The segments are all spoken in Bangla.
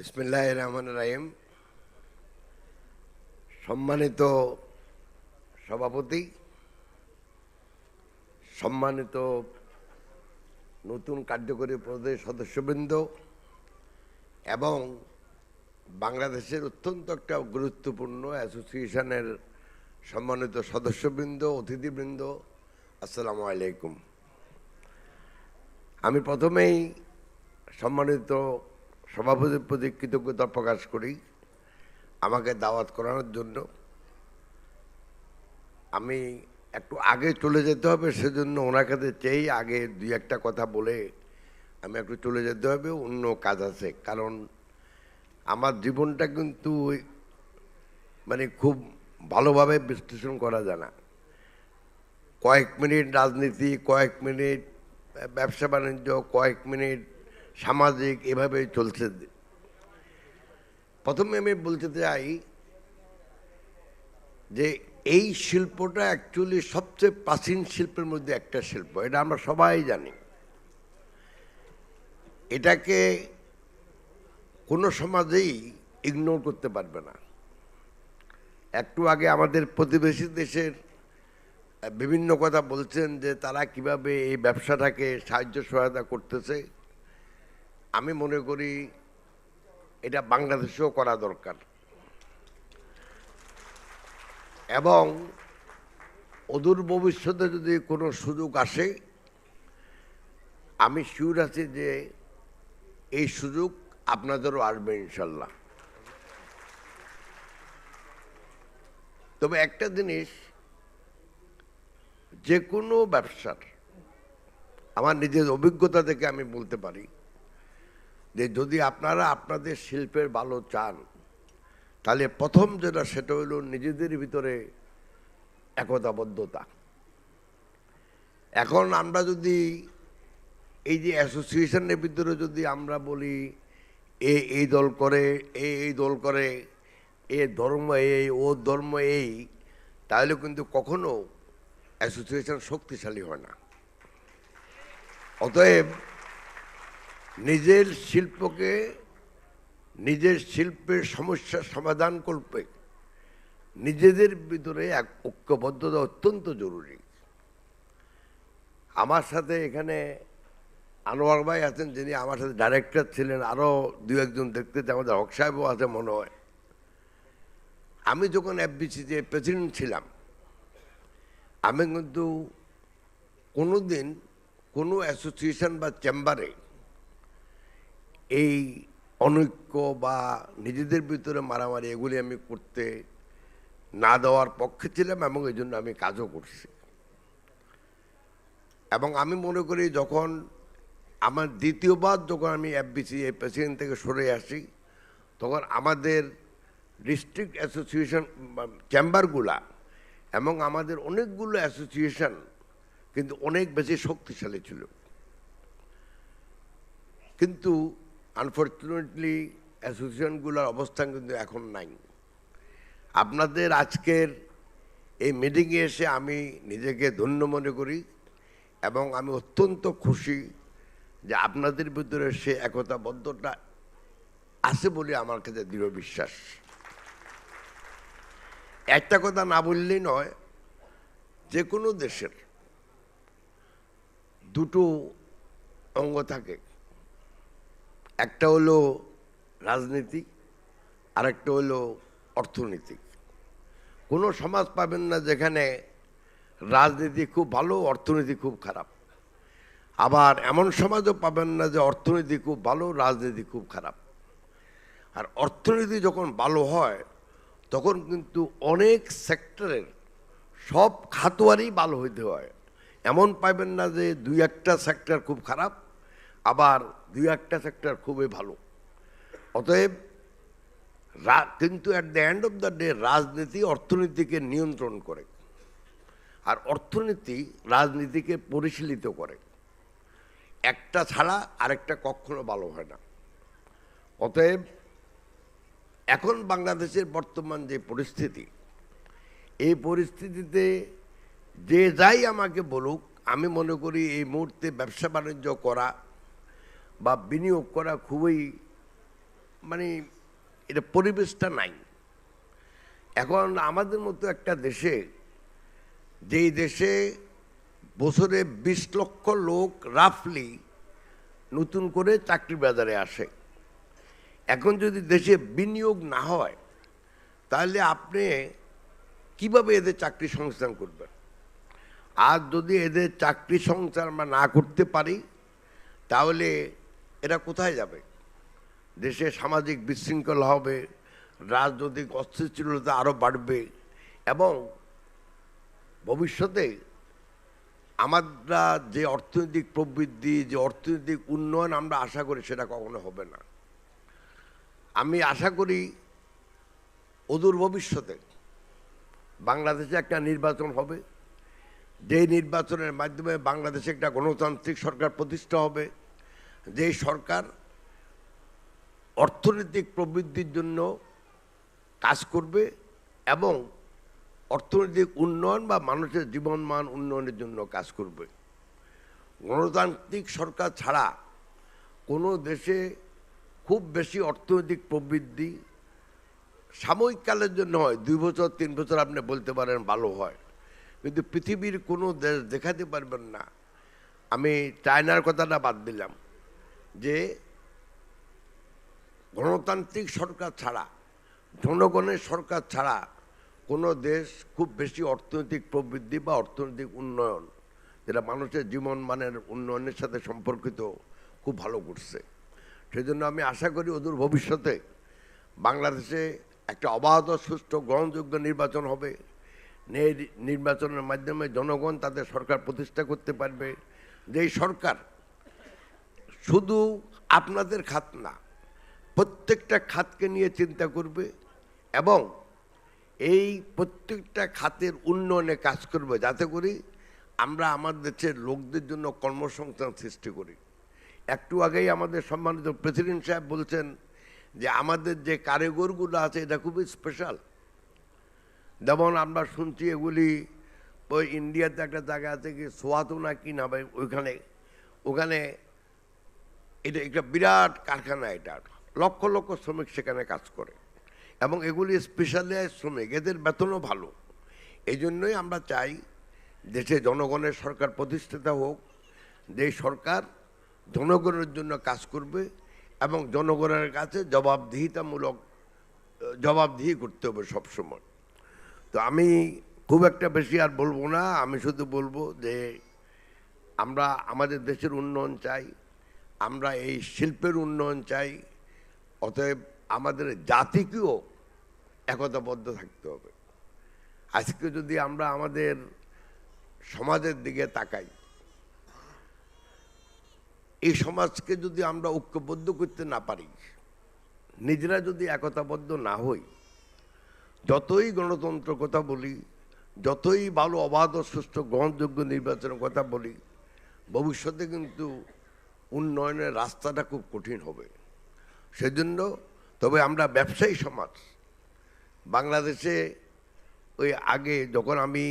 বিসমিল্লাহ রহমান রাহিম। সম্মানিত সভাপতি, সম্মানিত নতুন কার্যকরী পদের সদস্যবৃন্দ, এবং বাংলাদেশের অত্যন্ত একটা গুরুত্বপূর্ণ অ্যাসোসিয়েশনের সম্মানিত সদস্যবৃন্দ, অতিথিবৃন্দ, আসসালামু আলাইকুম। আমি প্রথমেই সম্মানিত সভাপতির প্রতি কৃতজ্ঞতা প্রকাশ করি আমাকে দাওয়াত করানোর জন্য। আমি একটু আগে চলে যেতে হবে, সেজন্য ওনার কাছে চেয়েই আগে দুই একটা কথা বলে আমি একটু চলে যেতে হবে, অন্য কাজ আছে। কারণ আমার জীবনটা কিন্তু মানে খুব ভালোভাবে বিশ্লেষণ করা যায় না। কয়েক মিনিট রাজনীতি, কয়েক মিনিট ব্যবসা বাণিজ্য, কয়েক মিনিট সামাজিক এভাবেই চলছে। প্রথমে আমি বলতে চাই যে এই শিল্পটা অ্যাকচুয়ালি সবচেয়ে প্রাচীন শিল্পের মধ্যে একটা শিল্প, এটা আমরা সবাই জানি। এটাকে কোনো সমাজেই ইগনোর করতে পারবে না। একটু আগে আমাদের প্রতিবেশী দেশের বিভিন্ন কথা বলছেন যে তারা কীভাবে এই ব্যবসাটাকে সাহায্য সহায়তা করতেছে। আমি মনে করি এটা বাংলাদেশেও করা দরকার। এবং অদূর ভবিষ্যতে যদি কোনো সুযোগ আসে, আমি শিওর আছি যে এই সুযোগ আপনাদেরও আসবে ইনশাল্লাহ। তবে একটা জিনিস, যে কোনো ব্যবসার, আমার নিজের অভিজ্ঞতা থেকে আমি বলতে পারি যে যদি আপনারা আপনাদের শিল্পের ভালো চান, তাহলে প্রথম যেটা সেটা হলো নিজেদের ভিতরে একতাবদ্ধতা। এখন আমরা যদি এই যে অ্যাসোসিয়েশনের ভিতরে যদি আমরা বলি, এ এই দল করে, এ এই দল করে, এ ধর্ম এই, ও ধর্ম এই, তাহলে কিন্তু কখনো অ্যাসোসিয়েশন শক্তিশালী হয় না। অতএব নিজের শিল্পকে, নিজের শিল্পের সমস্যা সমাধান করবে। নিজেদের ভিতরে এক ঐক্যবদ্ধতা অত্যন্ত জরুরি। আমার সাথে এখানে আনোয়ার ভাই আছেন, যিনি আমার সাথে ডাইরেক্টর ছিলেন আরও দু একজন দেখতে আমাদের হক সাহেবও আছে মনে হয়। আমি যখন এফবিসিতে প্রেসিডেন্ট ছিলাম, আমি কিন্তু কোনো দিন কোনো অ্যাসোসিয়েশন বা চেম্বারে এই অনৈক্য বা নিজেদের ভিতরে মারামারি, এগুলি আমি করতে না দেওয়ার পক্ষে ছিলাম এবং এই জন্য আমি কাজও করছি। এবং আমি মনে করি যখন আমার দ্বিতীয়বার যখন আমি এফবিসি এই প্রেসিডেন্ট থেকে সরে আসি, তখন আমাদের ডিস্ট্রিক্ট অ্যাসোসিয়েশন চেম্বারগুলা এবং আমাদের অনেকগুলো অ্যাসোসিয়েশন কিন্তু অনেক বেশি শক্তিশালী ছিল। কিন্তু আনফর্চুনেটলি অ্যাসোসিয়েশনগুলোর অবস্থান কিন্তু এখন নাই। আপনাদের আজকের এই মিটিংয়ে এসে আমি নিজেকে ধন্য মনে করি এবং আমি অত্যন্ত খুশি যে আপনাদের ভিতরে সে একতাবদ্ধতা আছে বলে আমার কাছে দৃঢ় বিশ্বাস। একটা কথা না বললেই নয়, যে কোনো দেশের দুটো অঙ্গ থাকে। একটা হলো রাজনীতিক আর একটা হলো অর্থনীতি কোনো সমাজ পাবেন না যেখানে রাজনীতি খুব ভালো, অর্থনীতি খুব খারাপ। আবার এমন সমাজও পাবেন না যে অর্থনীতি খুব ভালো, রাজনীতি খুব খারাপ। আর অর্থনীতি যখন ভালো হয়, তখন কিন্তু অনেক সেক্টরের সব খাতোয়ারই ভালো হইতে হয়। এমন পাবেন না যে দুই একটা সেক্টর খুব খারাপ আবার দুই একটা সেক্টর খুবই ভালো। অতএব কিন্তু at the end of the day রাজনীতি অর্থনীতিকে নিয়ন্ত্রণ করে আর অর্থনীতি রাজনীতিকে পরিশীলিত করে। একটা ছাড়া আরেকটা কখনো ভালো হয় না। অতএব এখন বাংলাদেশের বর্তমান যে পরিস্থিতি, এই পরিস্থিতিতে যে যাই আমাকে বলুক, আমি মনে করি এই মুহূর্তে ব্যবসা বাণিজ্য করা বা বিনিয়োগ করা খুবই মানে এটা পরিবেশটা নাই। এখন আমাদের মতো একটা দেশে, যেই দেশে বছরে বিশ লক্ষ লোক রাফলি নতুন করে চাকরি বাজারে আসে। এখন যদি দেশে বিনিয়োগ না হয়, তাহলে আপনি কীভাবে এদের চাকরি সংস্থান করবেন? আর যদি এদের চাকরি সংস্থান আমরা না করতে পারি, তাহলে এরা কোথায় যাবে? দেশে সামাজিক বিশৃঙ্খলা হবে, রাজনৈতিক অস্থিতিশীলতা আরও বাড়বে এবং ভবিষ্যতে আমরা যে অর্থনৈতিক প্রবৃদ্ধি, যে অর্থনৈতিক উন্নয়ন আমরা আশা করি সেটা কখনো হবে না। আমি আশা করি অদূর ভবিষ্যতে বাংলাদেশে একটা নির্বাচন হবে। যে নির্বাচনের মাধ্যমে বাংলাদেশে একটা গণতান্ত্রিক সরকার প্রতিষ্ঠা হবে। যে সরকার অর্থনৈতিক প্রবৃদ্ধির জন্য কাজ করবে এবং অর্থনৈতিক উন্নয়ন বা মানুষের জীবনমান উন্নয়নের জন্য কাজ করবে। গণতান্ত্রিক সরকার ছাড়া কোনো দেশে খুব বেশি অর্থনৈতিক প্রবৃদ্ধি সাময়িক কালের জন্য হয়, দুই বছর, তিন বছর আপনি বলতে পারেন ভালো হয়। কিন্তু পৃথিবীর কোনো দেশ দেখাতে পারবেন না। আমি চায়নার কথাটা বাদ দিলাম। যে গণতান্ত্রিক সরকার ছাড়া, জনগণের সরকার ছাড়া কোনো দেশ খুব বেশি অর্থনৈতিক প্রবৃদ্ধি বা অর্থনৈতিক উন্নয়ন, যেটা মানুষের জীবন মানের উন্নয়নের সাথে সম্পর্কিত, খুব ভালো করছে। সেই জন্য আমি আশা করি অদূর ভবিষ্যতে বাংলাদেশে একটা অবাধ সুষ্ঠু গ্রহণযোগ্য নির্বাচন হবে। নির্বাচনের মাধ্যমে জনগণ তাদের সরকার প্রতিষ্ঠা করতে পারবে। যেই সরকার শুধু আপনাদের খাত না, প্রত্যেকটা খাতকে নিয়ে চিন্তা করবে এবং এই প্রত্যেকটা খাতের উন্নয়নে কাজ করবে। যাতে করে আমরা আমাদের দেশের লোকদের জন্য কর্মসংস্থান সৃষ্টি করি। একটু আগেই আমাদের সম্মানিত প্রেসিডেন্ট সাহেব বলছেন যে, আমাদের যে কারিগরগুলো আছে, এটা খুবই স্পেশাল যেমন আমরা শুনছি এগুলি, ওই ইন্ডিয়াতে একটা জায়গা আছে কি সোয়াতো না কি না ভাই, ওইখানে, ওখানে এটা একটা বিরাট কারখানা এটা। লক্ষ লক্ষ শ্রমিক সেখানে কাজ করে। এবং এগুলি স্পেশালাইজ শ্রমিক, এদের বেতনও ভালো। এই জন্যই আমরা চাই দেশে জনগণের সরকার প্রতিষ্ঠিত হোক, যে সরকার জনগণের জন্য কাজ করবে এবং জনগণের কাছে জবাবদিহিতামূলক, জবাবদিহি করতে হবে সবসময়। তো আমি খুব একটা বেশি আর বলব না, আমি শুধু বলব যে আমরা আমাদের দেশের উন্নয়ন চাই। আমরা এই শিল্পের উন্নয়ন চাই, অতএব আমাদের জাতিকেও একতাবদ্ধ থাকতে হবে। আজকে যদি আমরা আমাদের সমাজের দিকে তাকাই, এই সমাজকে যদি আমরা ঐক্যবদ্ধ করতে না পারি, নিজেরা যদি একতাবদ্ধ না হই, যতই গণতন্ত্র কথা বলি, যতই ভালো, অবাধ ও সুষ্ঠু গ্রহণযোগ্য নির্বাচনের কথা বলি, ভবিষ্যতে কিন্তু উন্নয়নের রাস্তাটা খুব কঠিন হবে। সেজন্য তবে আমরা ব্যবসায়ী সমাজ, বাংলাদেশে ওই আগে যখন আমি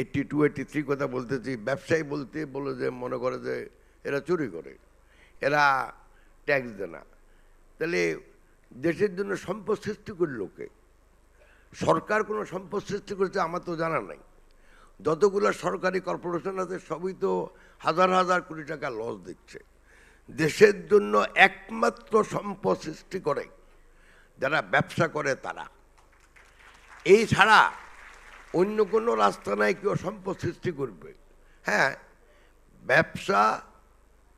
এইট্টি টু এইট্টি থ্রি কথা বলতেছি, ব্যবসায়ী বলতে বলে যে, মনে করে যে এরা চুরি করে, এরা ট্যাক্স দেয় না। তাহলে দেশের জন্য সম্পদ সৃষ্টি করল কে সরকার কোনো সম্পদ সৃষ্টি করেছে আমার তো জানা নাই। যতগুলো সরকারি কর্পোরেশন আছে, সবই তো হাজার হাজার কোটি টাকা লস দিচ্ছে। দেশের জন্য একমাত্র সম্পদ সৃষ্টি করে, যারা ব্যবসা করে তারা। এই ছাড়া অন্য কোনো রাস্তা নাই কেউ সম্পদ সৃষ্টি করবে। হ্যাঁ ব্যবসা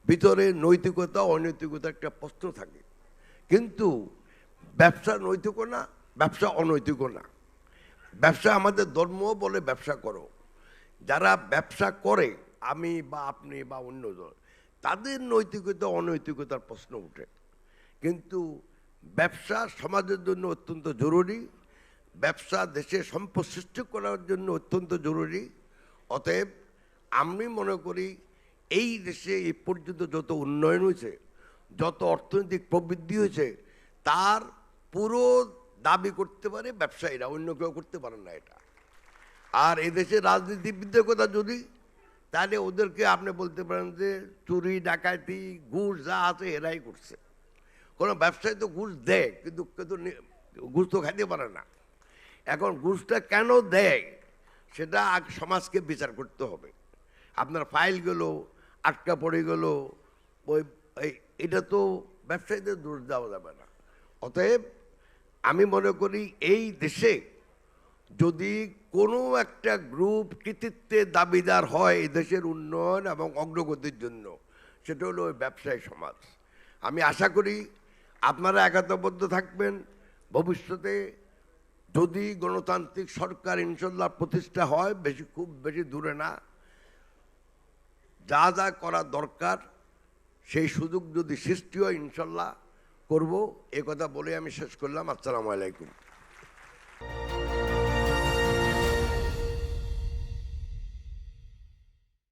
ভিতরে নৈতিকতা, অনৈতিকতা একটা প্রশ্ন থাকে। কিন্তু ব্যবসা নৈতিক না, ব্যবসা অনৈতিক না। ব্যবসা আমাদের ধর্ম বলে ব্যবসা করো। যারা ব্যবসা করে, আমি বা আপনি বা অন্যজন তাদের নৈতিকতা, অনৈতিকতার প্রশ্ন ওঠে কিন্তু ব্যবসা সমাজের জন্য অত্যন্ত জরুরি, ব্যবসা দেশে সম্পদ সৃষ্টি করার জন্য অত্যন্ত জরুরি। অতএব আমি মনে করি, এই দেশে এ পর্যন্ত যত উন্নয়ন হয়েছে, যত অর্থনৈতিক প্রবৃদ্ধি হয়েছে, তার পুরো দাবি করতে পারে ব্যবসায়ীরা, অন্য কেউ করতে পারে না এটা। আর এদেশে রাজনীতিবিদদের কথা যদি তাহলে ওদেরকে আপনি বলতে পারেন যে চুরি, ডাকাতি, ঘুষ যা আছে এরাই করছে। কোনো ব্যবসায়ী তো ঘুষ দেয়, কিন্তু কিন্তু ঘুষ তো খাইতে পারে না। এখন ঘুষটা কেন দেয়, সেটা সমাজকে বিচার করতে হবে। আপনার ফাইল ফাইলগুলো আটকা পড়ে গেল, ওই এটা তো ব্যবসায়ীদের দোষ দেওয়া যাবে না। অতএব আমি মনে করি এই দেশে যদি কোনো একটা গ্রুপ কৃতিত্বের দাবিদার হয় দেশের উন্নয়ন এবং অগ্রগতির জন্য, সেটা হলো ব্যবসায়ী সমাজ। আমি আশা করি আপনারা একাত্মবদ্ধ থাকবেন। ভবিষ্যতে যদি গণতান্ত্রিক সরকার ইনশাল্লাহ প্রতিষ্ঠা হয়, বেশি খুব বেশি দূরে না। যা যা করা দরকার, সেই সুযোগ যদি সৃষ্টি হয় ইনশাল্লাহ করব। এ কথা বলে আমি শেষ করলাম। আসসালামু আলাইকুম।